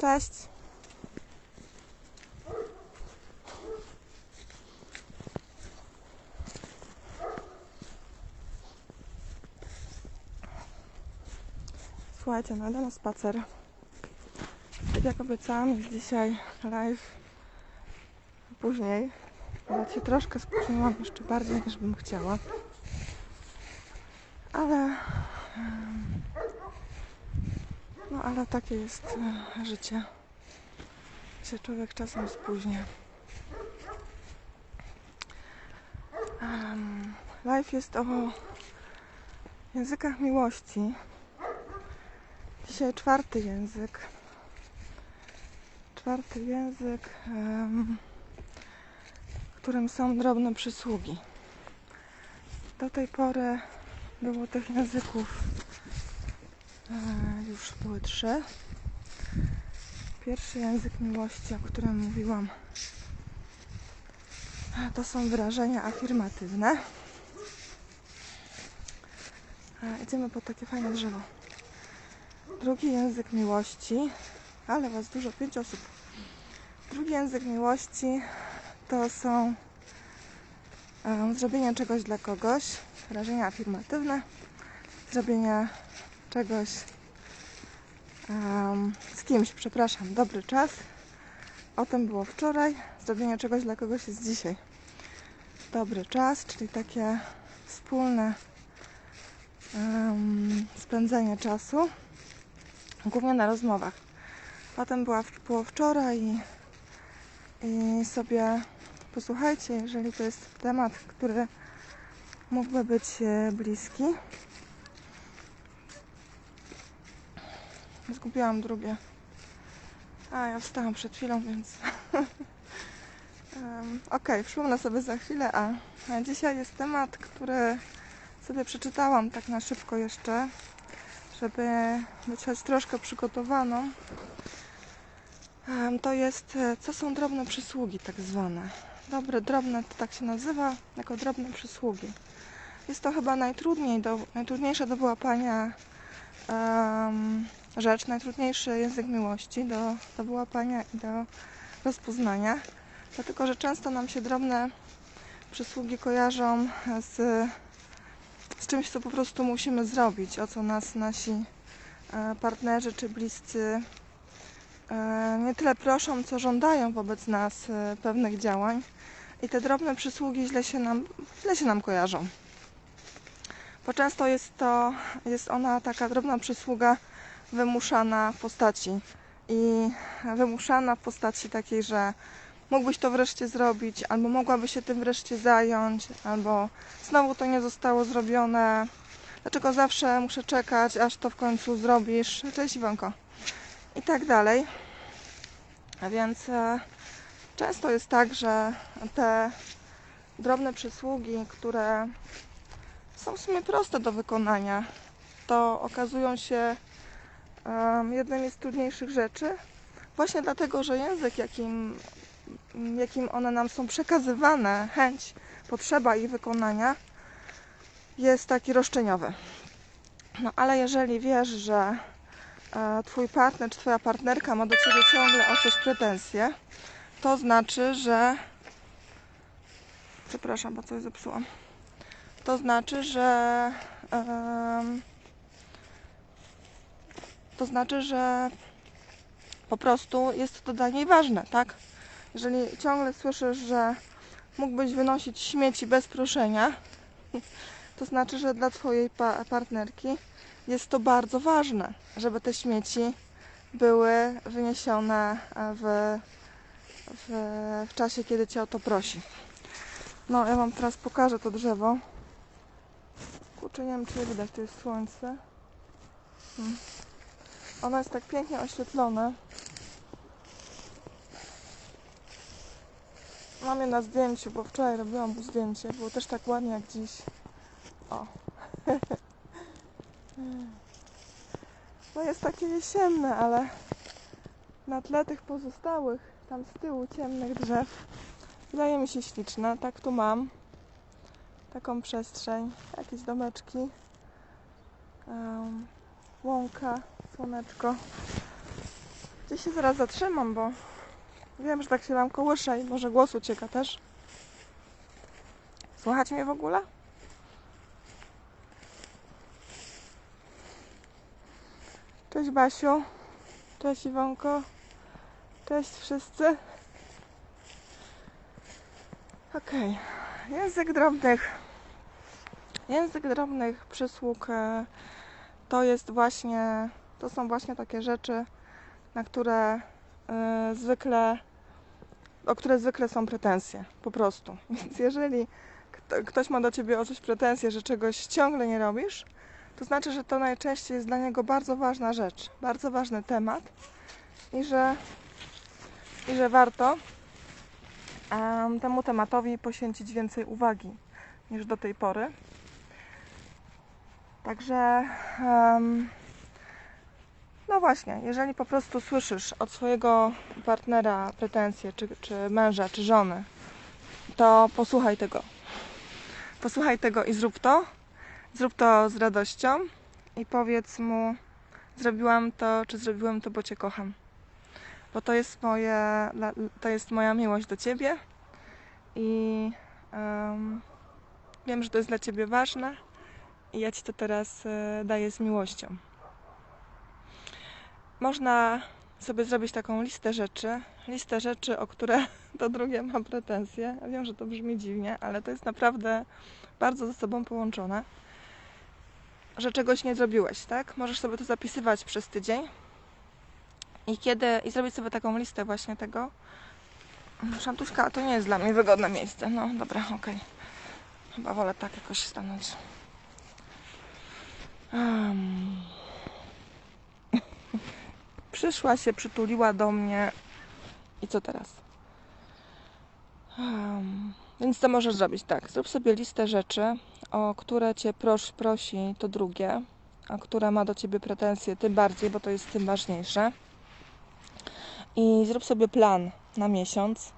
Cześć. Słuchajcie, no idę na spacer. Tak jak obiecałam, jest dzisiaj live później. Nawet się troszkę spóźniłam jeszcze bardziej niż bym chciała. Ale no ale takie jest e, życie. Się człowiek czasem spóźnia. Live jest o językach miłości. Dzisiaj czwarty język. Czwarty język, em, którym są drobne przysługi. Do tej pory było tych języków e, już były trzy. Pierwszy język miłości, o którym mówiłam, to są wyrażenia afirmatywne. Idziemy pod takie fajne drzewo. Drugi język miłości, ale was dużo, pięć osób. Drugi język miłości to są e, zrobienie czegoś dla kogoś, wyrażenia afirmatywne, zrobienie czegoś em, z kimś, przepraszam, dobry czas. O tym było wczoraj. Zrobienie czegoś dla kogoś jest dzisiaj. Dobry czas, czyli takie wspólne em, spędzenie czasu, głównie na rozmowach. Potem była, było wczoraj i, i sobie posłuchajcie, jeżeli to jest temat, który mógłby być e, bliski. Zgubiłam drugie. A, ja wstałam przed chwilą, więc... um, Okej, przypomnę sobie za chwilę, a dzisiaj jest temat, który sobie przeczytałam tak na szybko jeszcze, żeby być choć troszkę przygotowaną. Em, To jest, e, co są drobne przysługi tak zwane. Dobre, drobne to tak się nazywa, jako drobne przysługi. Jest to chyba najtrudniej do, najtrudniejsza do wyłapania em, rzecz, najtrudniejszy język miłości do, do wyłapania i do rozpoznania. Dlatego, że często nam się drobne przysługi kojarzą z, z czymś, co po prostu musimy zrobić, o co nas nasi e, partnerzy czy bliscy e, nie tyle proszą, co żądają wobec nas e, pewnych działań. I te drobne przysługi źle się nam, źle się nam kojarzą. Bo często jest to, jest ona taka drobna przysługa wymuszana w postaci i wymuszana w postaci takiej, że mógłbyś to wreszcie zrobić, albo mogłaby się tym wreszcie zająć, albo znowu to nie zostało zrobione. Dlaczego zawsze muszę czekać, aż to w końcu zrobisz? Cześć Iwonko. I tak dalej. A więc e, często jest tak, że te drobne przysługi, które są w sumie proste do wykonania, to okazują się jednymi z trudniejszych rzeczy. Właśnie dlatego, że język, jakim, jakim one nam są przekazywane, chęć, potrzeba ich wykonania, jest taki roszczeniowy. No ale jeżeli wiesz, że e, twój partner czy twoja partnerka ma do ciebie ciągle o coś pretensje, to znaczy, że. Przepraszam, bo coś zepsułam. To znaczy, że. To znaczy, że po prostu jest to dla niej ważne, tak? Jeżeli ciągle słyszysz, że mógłbyś wynosić śmieci bez proszenia, to znaczy, że dla twojej pa- partnerki jest to bardzo ważne, żeby te śmieci były wyniesione e, w, w, w czasie, kiedy cię o to prosi. No, ja wam teraz pokażę to drzewo. Kurczę, nie wiem, czy widać, to jest słońce. Hmm. Ono jest tak pięknie oświetlone. Mam je na zdjęciu, bo wczoraj robiłam mu zdjęcie. Było też tak ładnie jak dziś. O. No jest takie jesienne, ale na tle tych pozostałych, tam z tyłu ciemnych drzew, wydaje mi się śliczne. Tak tu mam. Taką przestrzeń, jakieś domeczki, um, łąka, słoneczko. Gdzieś się zaraz zatrzymam, bo wiem, że tak się nam kołyszę i może głos ucieka też. Słychać mnie w ogóle? Cześć Basiu. Cześć Iwonko. Cześć wszyscy. Okej. Język drobnych. Język drobnych przysług e, to jest właśnie, to są właśnie takie rzeczy, na które e, zwykle, o które zwykle są pretensje, po prostu. Więc jeżeli kto, ktoś ma do ciebie o coś pretensje, że czegoś ciągle nie robisz, to znaczy, że to najczęściej jest dla niego bardzo ważna rzecz, bardzo ważny temat i że, i że warto em, temu tematowi poświęcić więcej uwagi niż do tej pory. Także em, no właśnie, jeżeli po prostu słyszysz od swojego partnera pretensje, czy, czy męża, czy żony, to posłuchaj tego. Posłuchaj tego i zrób to. Zrób to z radością i powiedz mu, zrobiłam to, czy zrobiłem to, bo Cię kocham. Bo to jest, moje, to jest moja miłość do Ciebie i em, wiem, że to jest dla Ciebie ważne i ja Ci to teraz e, daję z miłością. Można sobie zrobić taką listę rzeczy, listę rzeczy, o które to drugie ma pretensje. Ja wiem, że to brzmi dziwnie, ale to jest naprawdę bardzo ze sobą połączone. Że czegoś nie zrobiłeś, tak? Możesz sobie to zapisywać przez tydzień i kiedy i zrobić sobie taką listę właśnie tego. Szantuśka, to nie jest dla mnie wygodne miejsce. No dobra, okej. Chyba wolę tak jakoś stanąć. Em. Przyszła się, przytuliła do mnie. I co teraz? Em, Więc to możesz zrobić tak. Zrób sobie listę rzeczy, o które cię pros, prosi to drugie, a które ma do ciebie pretensje tym bardziej, bo to jest tym ważniejsze. I zrób sobie plan na miesiąc.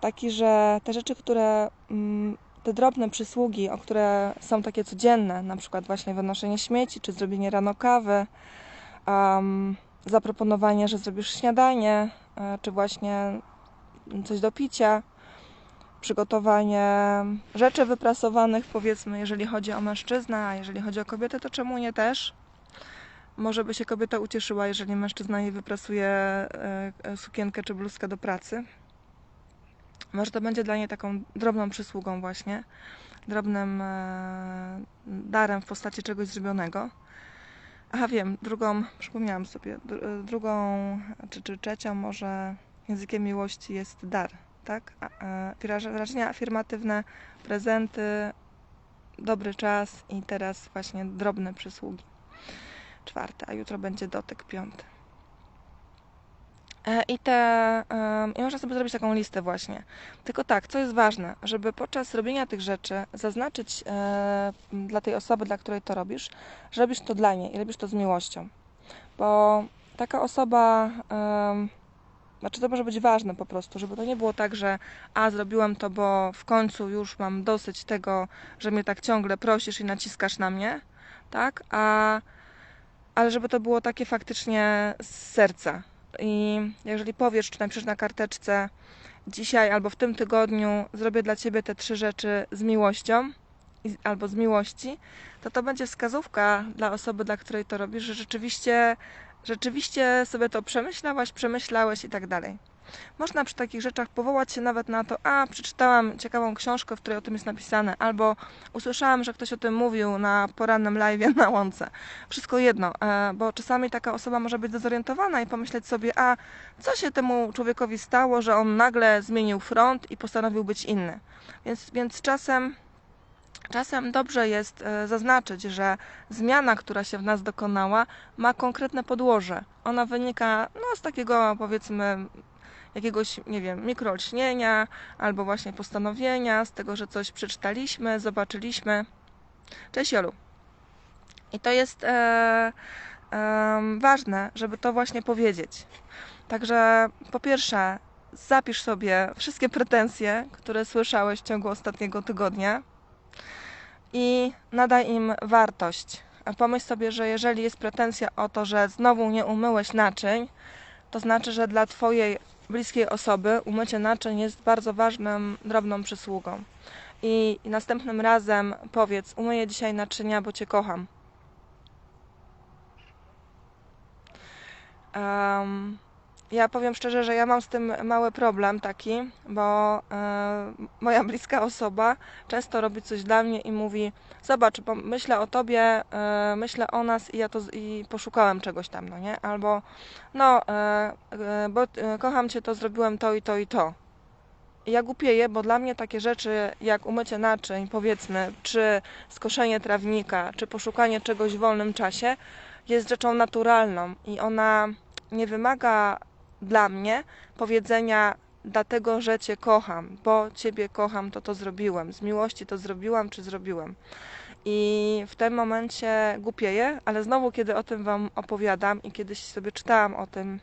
Taki, że te rzeczy, które mm, te drobne przysługi, o które są takie codzienne, na przykład właśnie wynoszenie śmieci, czy zrobienie rano kawy, um, zaproponowanie, że zrobisz śniadanie, e, czy właśnie coś do picia, przygotowanie rzeczy wyprasowanych, powiedzmy, jeżeli chodzi o mężczyznę, a jeżeli chodzi o kobietę, to czemu nie też? Może by się kobieta ucieszyła, jeżeli mężczyzna jej wyprasuje e, e, sukienkę czy bluzkę do pracy. Może to będzie dla niej taką drobną przysługą właśnie, drobnym darem w postaci czegoś zrobionego. Aha, wiem, drugą, przypomniałam sobie, dr- drugą czy, czy trzecią może językiem miłości jest dar, tak? A, wyraż- Wyrażenia afirmatywne, prezenty, dobry czas i teraz właśnie drobne przysługi. Czwarte, a jutro będzie dotyk piąty. E, I te, i można sobie zrobić taką listę właśnie. Tylko tak, co jest ważne, żeby podczas robienia tych rzeczy zaznaczyć e, dla tej osoby, dla której to robisz, że robisz to dla niej i robisz to z miłością. Bo taka osoba, znaczy to może być ważne po prostu, żeby to nie było tak, że a zrobiłem to, bo w końcu już mam dosyć tego, że mnie tak ciągle prosisz i naciskasz na mnie, tak? A, ale żeby to było takie faktycznie z serca. I jeżeli powiesz, czy napiszesz na karteczce dzisiaj albo w tym tygodniu zrobię dla Ciebie te trzy rzeczy z miłością albo z miłości, to to będzie wskazówka dla osoby, dla której to robisz, że rzeczywiście, rzeczywiście sobie to przemyślałaś, przemyślałeś i tak dalej. Można przy takich rzeczach powołać się nawet na to, a przeczytałam ciekawą książkę, w której o tym jest napisane, albo usłyszałam, że ktoś o tym mówił na porannym live na łące. Wszystko jedno, e, bo czasami taka osoba może być dezorientowana i pomyśleć sobie, a co się temu człowiekowi stało, że on nagle zmienił front i postanowił być inny. Więc, więc czasem, czasem dobrze jest e, zaznaczyć, że zmiana, która się w nas dokonała, ma konkretne podłoże. Ona wynika no, z takiego, powiedzmy, jakiegoś, nie wiem, mikroolśnienia albo właśnie postanowienia, z tego, że coś przeczytaliśmy, zobaczyliśmy. Cześć Jolu. I to jest e, em, ważne, żeby to właśnie powiedzieć. Także po pierwsze, zapisz sobie wszystkie pretensje, które słyszałeś w ciągu ostatniego tygodnia i nadaj im wartość. Pomyśl sobie, że jeżeli jest pretensja o to, że znowu nie umyłeś naczyń, to znaczy, że dla Twojej bliskiej osoby umycie naczyń jest bardzo ważną, drobną przysługą. I, I następnym razem powiedz: Umyję dzisiaj naczynia, bo Cię kocham. Um, ja powiem szczerze, że ja mam z tym mały problem taki, bo e, moja bliska osoba często robi coś dla mnie i mówi: Zobacz, myślę o tobie, e, myślę o nas i ja to i poszukałem czegoś tam, no nie? Albo no, e, bo kocham cię, to zrobiłem to i to i to. Ja głupieję, bo dla mnie takie rzeczy jak umycie naczyń, powiedzmy, czy skoszenie trawnika, czy poszukanie czegoś w wolnym czasie jest rzeczą naturalną i ona nie wymaga dla mnie powiedzenia dlatego, że Cię kocham, bo Ciebie kocham, to to zrobiłem, z miłości to zrobiłam, czy zrobiłem. I w tym momencie głupieję, ale znowu, kiedy o tym Wam opowiadam i kiedyś sobie czytałam o tym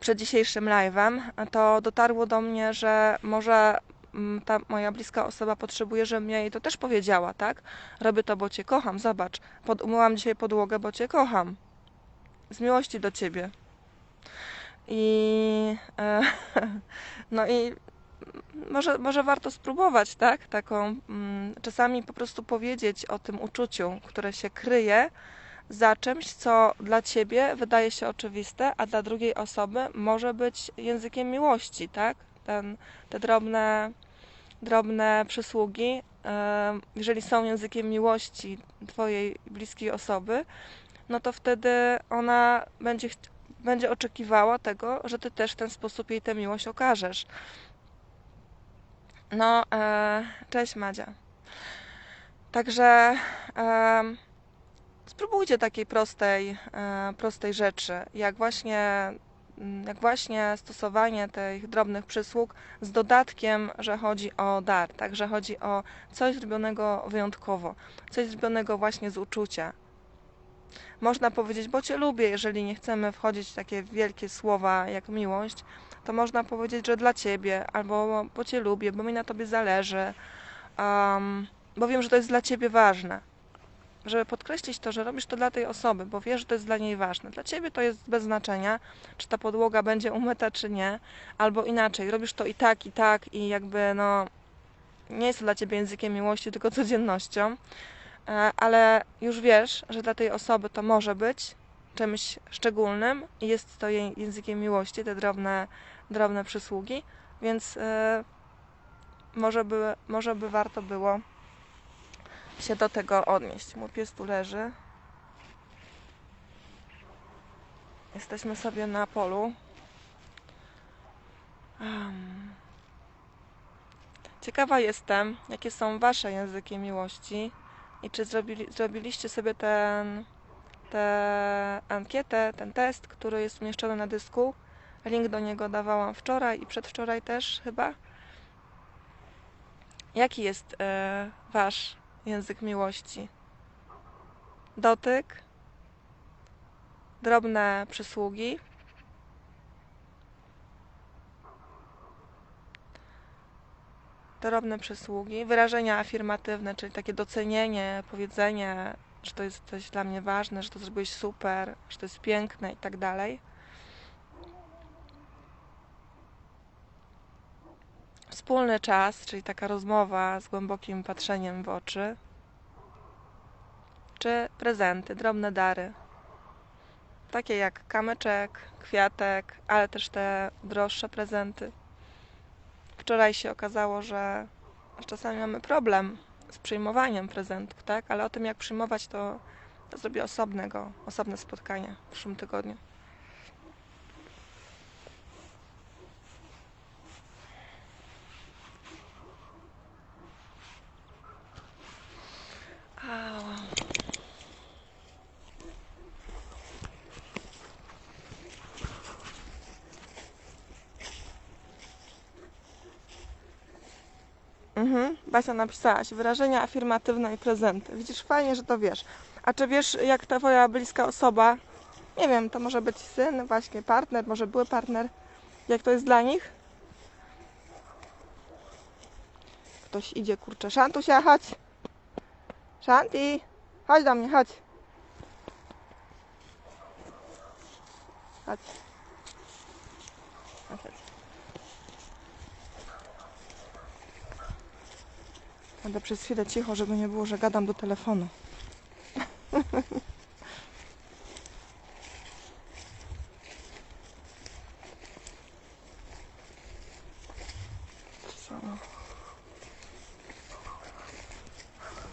przed dzisiejszym live'em, to dotarło do mnie, że może mm, ta moja bliska osoba potrzebuje, żebym ja jej to też powiedziała, tak? Robię to, bo Cię kocham, zobacz, pod, umyłam dzisiaj podłogę, bo Cię kocham. Z miłości do Ciebie. I e, no i może, może warto spróbować, tak? Taką mm, czasami po prostu powiedzieć o tym uczuciu, które się kryje za czymś, co dla ciebie wydaje się oczywiste, a dla drugiej osoby może być językiem miłości, tak? Ten, te drobne, drobne przysługi, e, jeżeli są językiem miłości twojej bliskiej osoby, no to wtedy ona będzie, będzie oczekiwała tego, że ty też w ten sposób jej tę miłość okażesz. No, e, cześć Madzia. Także em, spróbujcie takiej prostej, e, prostej rzeczy, jak właśnie, jak właśnie stosowanie tych drobnych przysług z dodatkiem, że chodzi o dar, tak, że chodzi o coś zrobionego wyjątkowo, coś zrobionego właśnie z uczucia. Można powiedzieć, bo Cię lubię, jeżeli nie chcemy wchodzić w takie wielkie słowa jak miłość, to można powiedzieć, że dla Ciebie, albo bo Cię lubię, bo mi na Tobie zależy, um, bo wiem, że to jest dla Ciebie ważne. Żeby podkreślić to, że robisz to dla tej osoby, bo wiesz, że to jest dla niej ważne. Dla Ciebie to jest bez znaczenia, czy ta podłoga będzie umyta, czy nie, albo inaczej, robisz to i tak, i tak, i jakby no, nie jest to dla Ciebie językiem miłości, tylko codziennością ale już wiesz, że dla tej osoby to może być czymś szczególnym i jest to jej językiem miłości, te drobne, drobne przysługi, więc e, może, by, może by warto było się do tego odnieść. Mój pies tu leży. Jesteśmy sobie na polu. Ciekawa jestem, jakie są Wasze języki miłości i czy zrobili, zrobiliście sobie ten, tę ankietę, ten test, który jest umieszczony na dysku. Link do niego dawałam wczoraj i przedwczoraj też chyba. Jaki jest e, Wasz język miłości? Dotyk, drobne przysługi, drobne przysługi, wyrażenia afirmatywne, czyli takie docenienie, powiedzenie, że to jest coś dla mnie ważne, że to zrobiłeś super, że to jest piękne i tak dalej. Wspólny czas, czyli taka rozmowa z głębokim patrzeniem w oczy, czy prezenty, drobne dary, takie jak kamyczek, kwiatek, ale też te droższe prezenty wczoraj się okazało, że czasami mamy problem z przyjmowaniem prezentów, tak? Ale o tym, jak przyjmować, to, to zrobię osobnego, osobne spotkanie w przyszłym tygodniu. Basia napisałaś, wyrażenia afirmatywne i prezenty. Widzisz, fajnie, że to wiesz. A czy wiesz, jak ta twoja bliska osoba, nie wiem, to może być syn, właśnie partner, może były partner, jak to jest dla nich? Ktoś idzie, kurczę. Szantusia, chodź. Szanti, chodź do mnie, chodź. Chodź. Będę przez chwilę cicho, żeby nie było, że gadam do telefonu.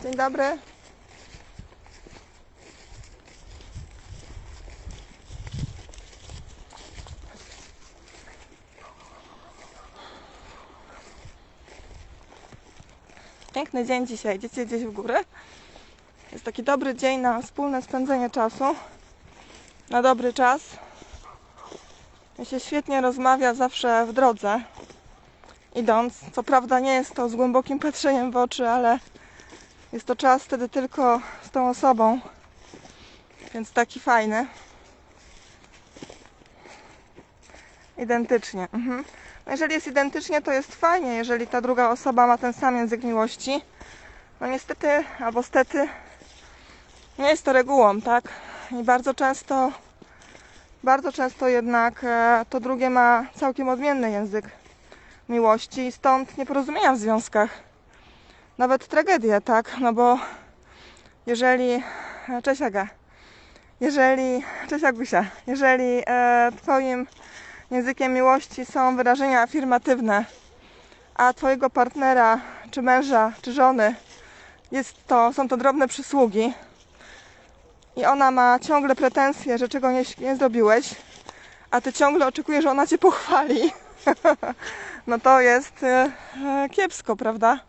Dzień dobry. Piękny dzień dzisiaj. Idziecie gdzieś w górę? Jest taki dobry dzień na wspólne spędzenie czasu. Na dobry czas. Mi się świetnie rozmawia zawsze w drodze. Idąc. Co prawda nie jest to z głębokim patrzeniem w oczy, ale jest to czas wtedy tylko z tą osobą. Więc taki fajny. Identycznie. Mhm. No jeżeli jest identycznie, to jest fajnie, jeżeli ta druga osoba ma ten sam język miłości. No niestety, albo stety, nie jest to regułą, tak? I bardzo często, bardzo często jednak e, to drugie ma całkiem odmienny język miłości i stąd nieporozumienia w związkach. Nawet tragedie, tak? No bo jeżeli, e, cześć Aga, jeżeli, cześć Agusia, jeżeli e, twoim językiem miłości są wyrażenia afirmatywne, a twojego partnera, czy męża, czy żony jest to, są to drobne przysługi i ona ma ciągle pretensje, że czego nie, nie zrobiłeś, a ty ciągle oczekujesz, że ona cię pochwali, no to jest e, kiepsko, prawda?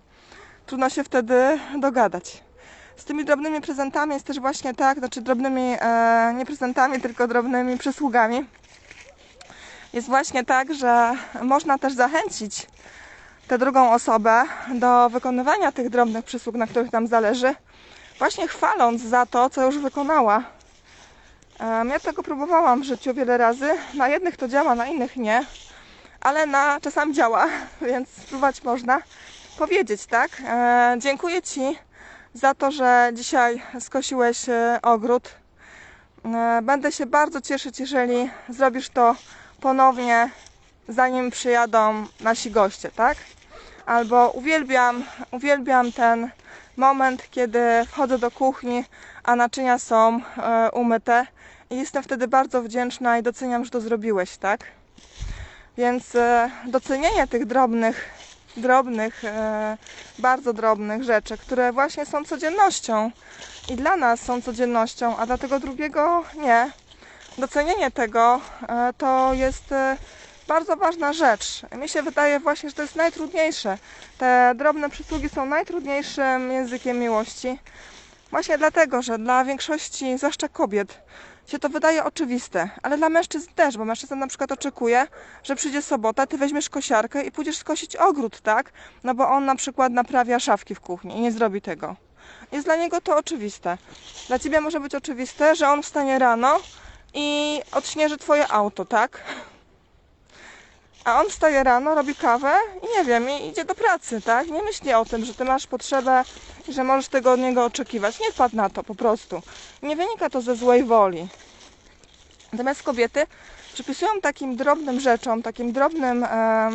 Trudno się wtedy dogadać. Z tymi drobnymi prezentami jest też właśnie tak, znaczy drobnymi, e, nie prezentami, tylko drobnymi przysługami jest właśnie tak, że można też zachęcić tę drugą osobę do wykonywania tych drobnych przysług, na których nam zależy, właśnie chwaląc za to, co już wykonała. Ja tego próbowałam w życiu wiele razy. Na jednych to działa, na innych nie, ale na czasami działa, więc spróbować można powiedzieć, tak? E, dziękuję Ci za to, że dzisiaj skosiłeś e, ogród. E, będę się bardzo cieszyć, jeżeli zrobisz to ponownie, zanim przyjadą nasi goście, tak? Albo uwielbiam, uwielbiam ten moment, kiedy wchodzę do kuchni, a naczynia są e, umyte i jestem wtedy bardzo wdzięczna i doceniam, że to zrobiłeś, tak? Więc e, docenienie tych drobnych, drobnych, e, bardzo drobnych rzeczy, które właśnie są codziennością i dla nas są codziennością, a dla tego drugiego nie docenienie tego e, to jest e, bardzo ważna rzecz. Mi się wydaje właśnie, że to jest najtrudniejsze. Te drobne przysługi są najtrudniejszym językiem miłości. Właśnie dlatego, że dla większości, zwłaszcza kobiet, się to wydaje oczywiste, ale dla mężczyzn też, bo mężczyzna na przykład oczekuje, że przyjdzie sobota, ty weźmiesz kosiarkę i pójdziesz skosić ogród, tak? No bo on na przykład naprawia szafki w kuchni i nie zrobi tego. Jest dla niego to oczywiste. Dla ciebie może być oczywiste, że on wstanie rano, i odśnieży twoje auto, tak? A on wstaje rano, robi kawę i nie wiem, i idzie do pracy, tak? Nie myśli o tym, że ty masz potrzebę i że możesz tego od niego oczekiwać. Nie wpadł na to po prostu. Nie wynika to ze złej woli. Natomiast kobiety przypisują takim drobnym rzeczom, takim drobnym, e,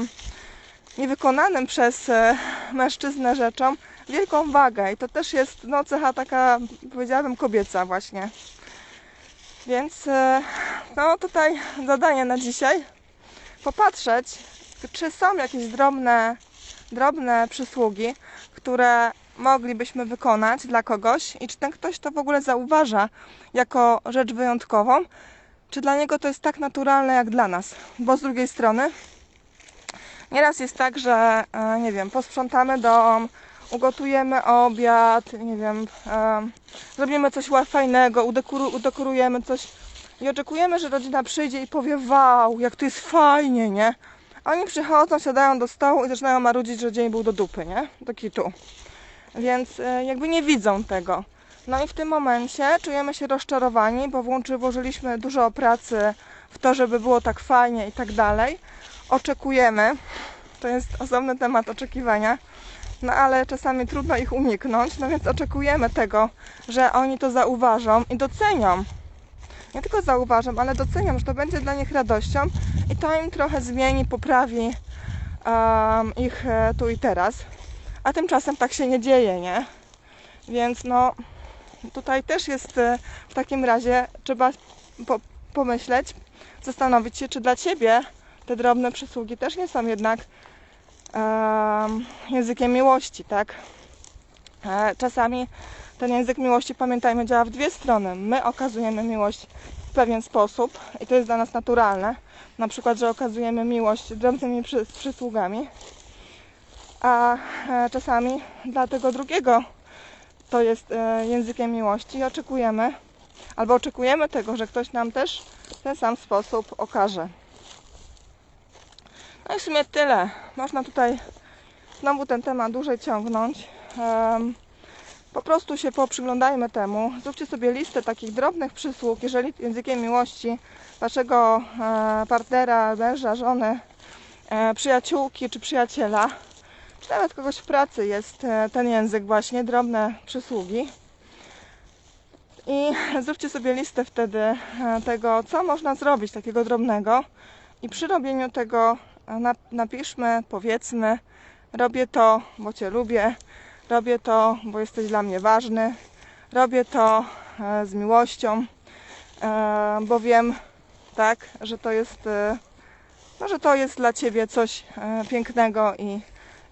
niewykonanym przez e, mężczyznę rzeczom wielką wagę. I to też jest no, cecha taka, powiedziałabym, kobieca właśnie. Więc e, no tutaj zadanie na dzisiaj. Popatrzeć, czy są jakieś drobne, drobne przysługi, które moglibyśmy wykonać dla kogoś i czy ten ktoś to w ogóle zauważa jako rzecz wyjątkową, czy dla niego to jest tak naturalne jak dla nas. Bo z drugiej strony nieraz jest tak, że e, nie wiem, posprzątamy dom, ugotujemy obiad, nie wiem, e, zrobimy coś fajnego, udekoru, udekorujemy coś i oczekujemy, że rodzina przyjdzie i powie wow, jak to jest fajnie, nie? A oni przychodzą, siadają do stołu i zaczynają marudzić, że dzień był do dupy, nie? Do kitu. Więc e, jakby nie widzą tego. No i w tym momencie czujemy się rozczarowani, bo włączy, włożyliśmy dużo pracy w to, żeby było tak fajnie i tak dalej. Oczekujemy, to jest osobny temat oczekiwania, no ale czasami trudno ich uniknąć, no więc oczekujemy tego, że oni to zauważą i docenią. nie tylko zauważą, ale docenią, że to będzie dla nich radością i to im trochę zmieni, poprawi em, ich e, tu i teraz. A tymczasem tak się nie dzieje, nie? Więc no tutaj też jest e, w takim razie trzeba po, pomyśleć, zastanowić się, czy dla Ciebie te drobne przysługi też nie są jednak językiem miłości, tak? E, Czasami ten język miłości, pamiętajmy, działa w dwie strony. My okazujemy miłość w pewien sposób i to jest dla nas naturalne. Na przykład, że okazujemy miłość drobnymi przy, przysługami, a e, czasami dla tego drugiego to jest e, językiem miłości i oczekujemy, albo oczekujemy tego, że ktoś nam też w ten sam sposób okaże. No i w sumie tyle. Można tutaj znowu ten temat dłużej ciągnąć. Em, po prostu się poprzyglądajmy temu. Zróbcie sobie listę takich drobnych przysług, jeżeli językiem miłości waszego e, partnera, męża, żony, e, przyjaciółki czy przyjaciela, czy nawet kogoś w pracy jest e, ten język właśnie, drobne przysługi. I zróbcie sobie listę wtedy e, tego, co można zrobić takiego drobnego. I przy robieniu tego napiszmy, powiedzmy, robię to, bo Cię lubię, robię to, bo jesteś dla mnie ważny, robię to e, z miłością, e, bo wiem, tak, że to jest, e, no, że to jest dla Ciebie coś pięknego i,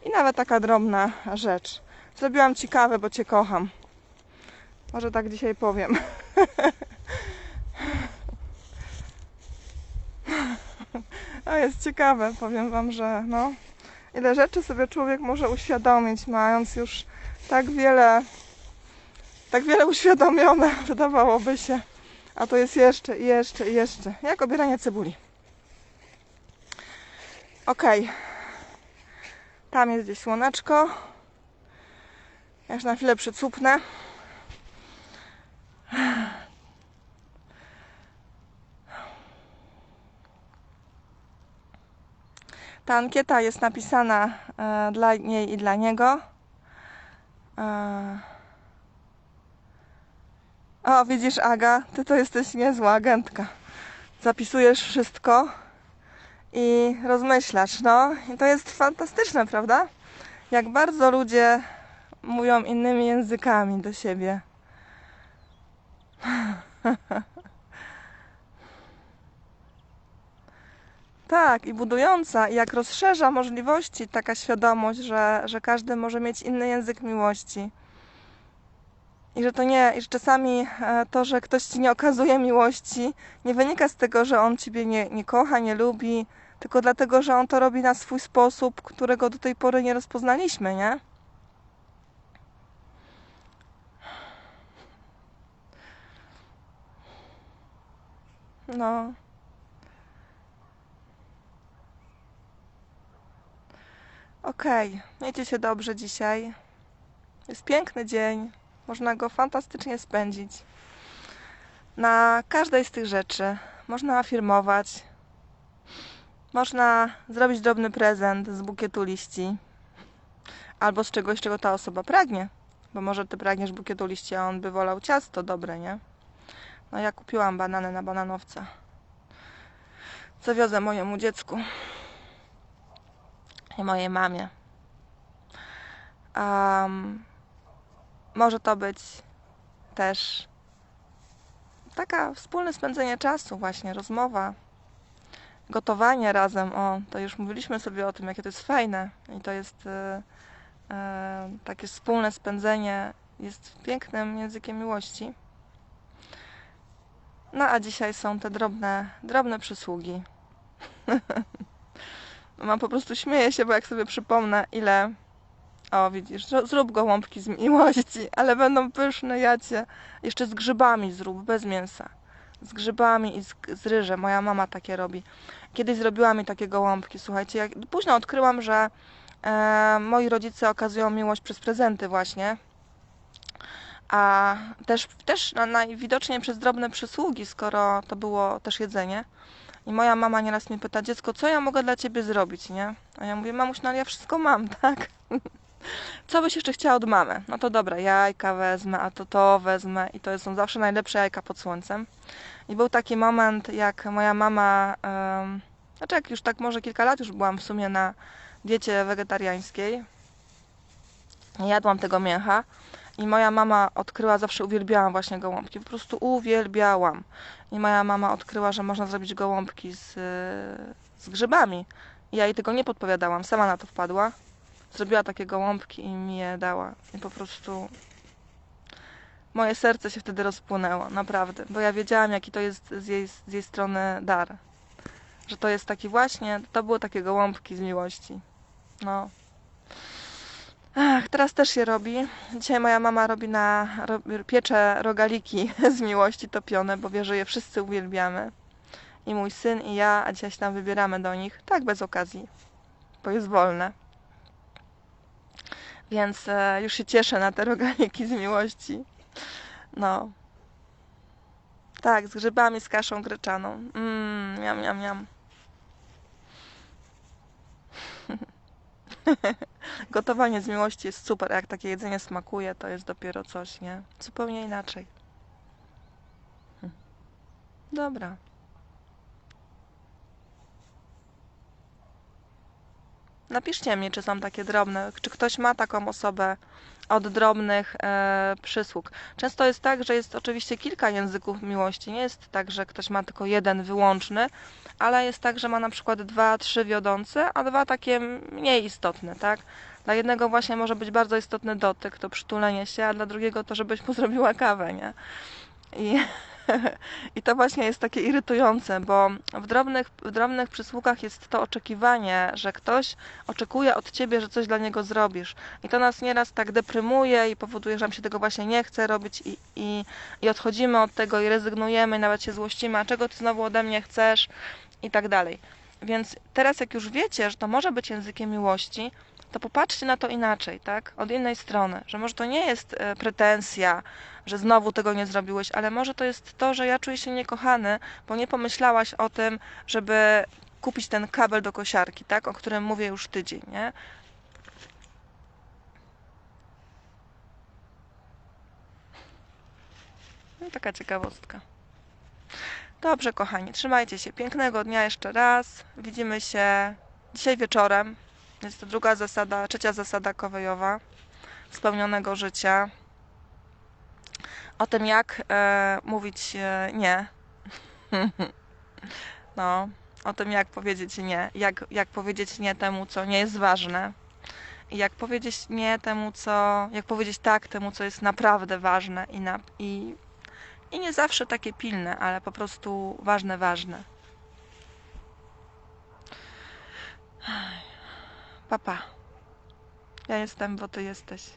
i nawet taka drobna rzecz. Zrobiłam Ci kawę, bo Cię kocham. Może tak dzisiaj powiem. A jest ciekawe, powiem Wam, że no, ile rzeczy sobie człowiek może uświadomić, mając już tak wiele, tak wiele uświadomione, wydawałoby się. A to jest jeszcze, jeszcze, jeszcze. Jak obieranie cebuli. Okej. Tam jest gdzieś słoneczko. Ja już na chwilę przycupnę. Ta ankieta jest napisana e, dla niej i dla niego. E, o, widzisz, Aga, ty to jesteś niezła agentka. Zapisujesz wszystko i rozmyślasz, no. I to jest fantastyczne, prawda? Jak bardzo ludzie mówią innymi językami do siebie. Tak, i budująca, i jak rozszerza możliwości taka świadomość, że, że każdy może mieć inny język miłości. I że to nie, i że czasami e, to, że ktoś ci nie okazuje miłości, nie wynika z tego, że on ciebie nie, nie kocha, nie lubi, tylko dlatego, że on to robi na swój sposób, którego do tej pory nie rozpoznaliśmy, nie? No. Okej, miejcie się dobrze dzisiaj. Jest piękny dzień. Można go fantastycznie spędzić. Na każdej z tych rzeczy można afirmować. Można zrobić drobny prezent z bukietu liści. Albo z czegoś, czego ta osoba pragnie. Bo może ty pragniesz bukietu liści, a on by wolał ciasto dobre, nie? No ja kupiłam banany na bananowca. Zawiozę mojemu dziecku mojej mamie. Um, może to być też taka wspólne spędzenie czasu, właśnie rozmowa, gotowanie razem. O, to już mówiliśmy sobie o tym, jakie to jest fajne i to jest e, e, takie wspólne spędzenie jest pięknym językiem miłości. No a dzisiaj są te drobne, drobne przysługi. Mam po prostu śmieję się, bo jak sobie przypomnę, ile. O, widzisz, zrób gołąbki z miłości, ale będą pyszne, jacie. Jeszcze z grzybami zrób, bez mięsa. Z grzybami i z, z ryżem. Moja mama takie robi. Kiedyś zrobiła mi takie gołąbki, słuchajcie. Jak, późno odkryłam, że e, moi rodzice okazują miłość przez prezenty, właśnie. A też, też no, najwidoczniej przez drobne przysługi, skoro to było też jedzenie. I moja mama nieraz mnie pyta, dziecko, co ja mogę dla ciebie zrobić, nie? A ja mówię, mamuś, no ale ja wszystko mam, tak? Co byś jeszcze chciała od mamy? No to dobra, jajka wezmę, a to to wezmę i to są zawsze najlepsze jajka pod słońcem. I był taki moment, jak moja mama, em, znaczy jak już tak może kilka lat już byłam w sumie na diecie wegetariańskiej. Jadłam tego mięcha i moja mama odkryła, zawsze uwielbiałam właśnie gołąbki, po prostu uwielbiałam. I moja mama odkryła, że można zrobić gołąbki z, z grzybami. Ja jej tego nie podpowiadałam, sama na to wpadła. Zrobiła takie gołąbki i mi je dała. I po prostu moje serce się wtedy rozpłynęło, naprawdę. Bo ja wiedziałam, jaki to jest z jej, z jej strony dar. Że to jest taki właśnie, to były takie gołąbki z miłości. No. Ach, teraz też się robi. Dzisiaj moja mama robi na, robi, piecze rogaliki z miłości topione, bo wie, że je wszyscy uwielbiamy. I mój syn, i ja, a dzisiaj się tam wybieramy do nich. Tak, bez okazji, bo jest wolne. Więc e, już się cieszę na te rogaliki z miłości. No. Tak, z grzybami, z kaszą gryczaną. Mmm, miam, miam, miam. Gotowanie z miłości jest super. Jak takie jedzenie smakuje, to jest dopiero coś, nie? Zupełnie inaczej. Hm. Dobra. Napiszcie mi, czy są takie drobne, czy ktoś ma taką osobę od drobnych e, przysług. Często jest tak, że jest oczywiście kilka języków miłości. Nie jest tak, że ktoś ma tylko jeden wyłączny, ale jest tak, że ma na przykład dwa, trzy wiodące, a dwa takie mniej istotne, tak? Dla jednego właśnie może być bardzo istotny dotyk, to przytulenie się, a dla drugiego to, żebyś mu zrobiła kawę, nie? I, I to właśnie jest takie irytujące, bo w drobnych, w drobnych przysługach jest to oczekiwanie, że ktoś oczekuje od ciebie, że coś dla niego zrobisz. I to nas nieraz tak deprymuje i powoduje, że nam się tego właśnie nie chce robić i, i, i odchodzimy od tego i rezygnujemy, i nawet się złościmy, a czego ty znowu ode mnie chcesz i tak dalej. Więc teraz jak już wiecie, że to może być językiem miłości, to popatrzcie na to inaczej, tak? Od innej strony, że może to nie jest e, pretensja, że znowu tego nie zrobiłeś, ale może to jest to, że ja czuję się niekochany, bo nie pomyślałaś o tym, żeby kupić ten kabel do kosiarki, tak? O którym mówię już tydzień, nie? No, taka ciekawostka. Dobrze, kochani, trzymajcie się. Pięknego dnia jeszcze raz. Widzimy się dzisiaj wieczorem. Jest to druga zasada, trzecia zasada kowejowa spełnionego życia. O tym, jak e, mówić e, nie. no, o tym, jak powiedzieć nie. Jak, jak powiedzieć nie temu, co nie jest ważne. I jak powiedzieć nie temu, co. Jak powiedzieć tak temu, co jest naprawdę ważne i, na, i, i nie zawsze takie pilne, ale po prostu ważne, ważne. Papa. Ja jestem, bo ty jesteś.